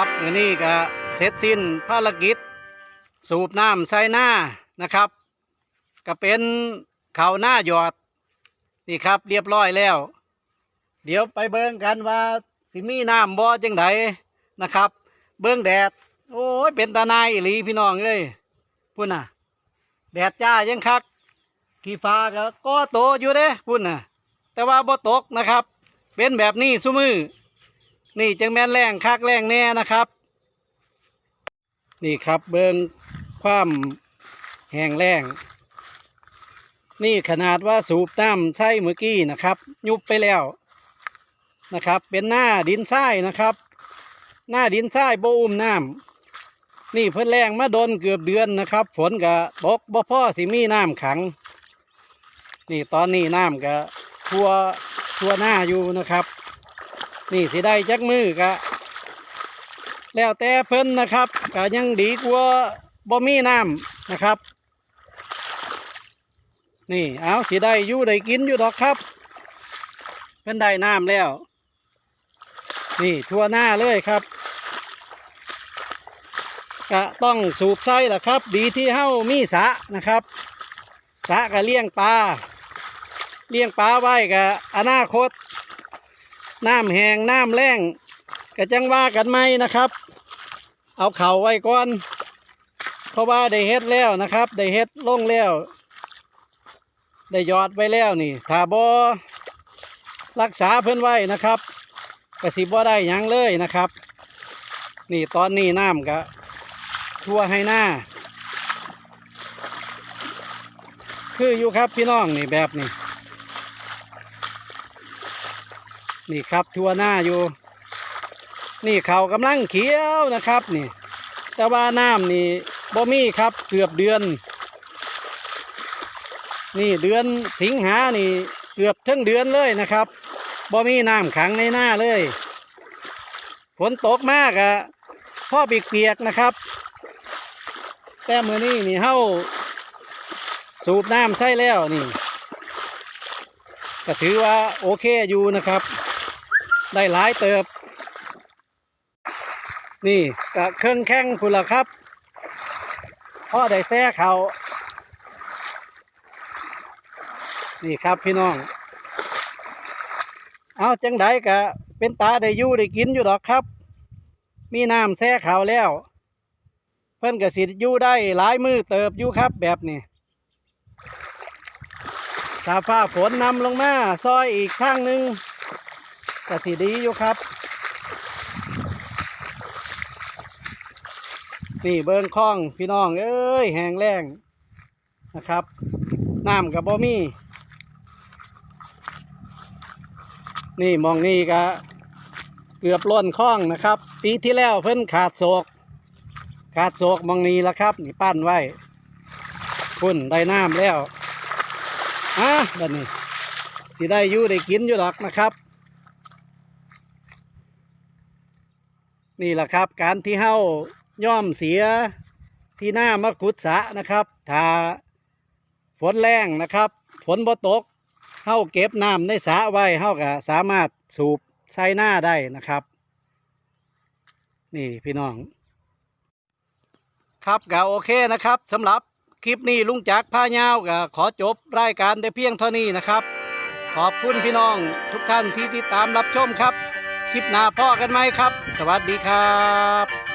ครับมื้อนี้ก็เสร็จสิ้นภารกิจ สูบน้ำใส่หน้านะครับ ก็เป็นเข่าหน้าหยอดนี่ครับเรียบร้อยแล้ว เดี๋ยวไปเบิ่งกันว่าสิมีน้ำบ่จังไดนะครับ เบิ่งแดด โอ้ยเป็นตาหนายอีหลีพี่น้องเอ้ยพุ่นน่ะ แดดจ้ายังคักขี้ฟ้าก็ก็โตอยู่เด้พุ่นน่ะ แต่ว่าบ่ตกนะครับ เป็นแบบนี้ซุมือ นี่จังแม่นแรงคักแรงแน่นะครับ นี่ครับเบิงความแห้งแรงนี่ขนาดว่าสูบน้ำใช่เมื่อกี้นะครับ ยุบไปแล้วนะครับ เป็นหน้าดินทรายนะครับ หน้าดินทรายโบอุ้มน้ำนี่เพิ่นแรงมาโดนเกือบเดือนนะครับ ฝนก็ตกบ่พ่อสิมีน้ำขัง นี่ตอนนี้น้ำก็ทั่วทั่วหน้าอยู่นะครับ นี่สิได้จักมือกะแล้วแต่เพิ่นนะครับก็ยังดีกว่าบ่มีน้ำนะครับ นี่เอาสิได้อยู่ได้กินอยู่ดอกครับ เพิ่นได้น้ำแล้ว นี่ทั่วหน้าเลยครับก็ต้องสูบใส่ละครับ ดีที่เฮ้ามีสะนะครับสะก็เลี้ยงปลาเลี้ยงปลาไว้ก็อนาคต น้ำแห้งน้ำแรงก็จังว่ากันไหมนะครับ เอาเข่าไว้ก่อน เพราะว่าได้เฮ็ดแล้วนะครับ ได้เฮ็ดลงแล้ว ได้ยอดไว้แล้วนี่ถ้าบ่รักษาเพิ่อนไว้นะครับกระสิบ่ได้ยังเลยนะครับ นี่ตอนนี้น้ำก็ทั่วให้หน้า คืออยู่ครับพี่น้องนี่แบบนี้ นี่ครับทั่วหน้าอยู่ นี่เขากำลังเขียวนะครับนี่ แต่ว่าน้ำนี่บ่มีครับเกือบเดือน นี่เดือนสิงหานี่เกือบทั้งเดือนเลยนะครับบ่มีน้ำขังในหน้าเลยฝนตกมากอะพ่อปีกเปียกนะครับ แต่มือนี้นี่เฮาสูบน้ำใส่แล้วนี่ก็ถือว่าโอเคอยู่นะครับ ได้หลายเติบ นี่กะเครื่องแข้งคุณละครับพ่อได้แซ่เขานี่ครับพี่น้อง เอาจังไดกะเป็นตาได้ยู่ได้กินอยู่ดอกครับ มีน้ำแซ่เขาแล้ว เพิ่อนกสิอยู่ได้หลายมือเติบยู่ครับแบบนี้ถ้าฟ้าฝนนำลงมาซอยอีกข้างหนึ่ง ก็สีดีอยู่ครับ นี่เบิ้งคล้องพี่น้องเอ้ยแห้งแล้งนะครับน้ำกับบ่มีนี่มองนี่ก็เกือบล้นคล้องนะครับ ปีที่แล้วเพิ่นขาดโศก ขาดโศกมองนี้ละครับ นี่ปั้นไว้พุ่นได้น้ำแล้วอะบัดนี้สิได้อยู่ได้กินอยู่ดอกนะครับ นี่แหละครับ การที่เฮาย่อมเสียที่หน้ามะขุดสะนะครับ ถ้าฝนแรงนะครับ ฝนบ่ตกเฮาเก็บน้ำในสระไว้เฮาก็สามารถสูบใส่หน้าได้นะครับ นี่พี่น้อง ครับก็โอเคนะครับสำหรับคลิปนี้ลุงจักรพายาวก็ขอจบรายการแต่เพียงเท่านี้นะครับ ขอบคุณพี่น้องทุกท่านที่ติดตามรับชมครับ คลิปหน้าพ่อกันไหมครับ สวัสดีครับ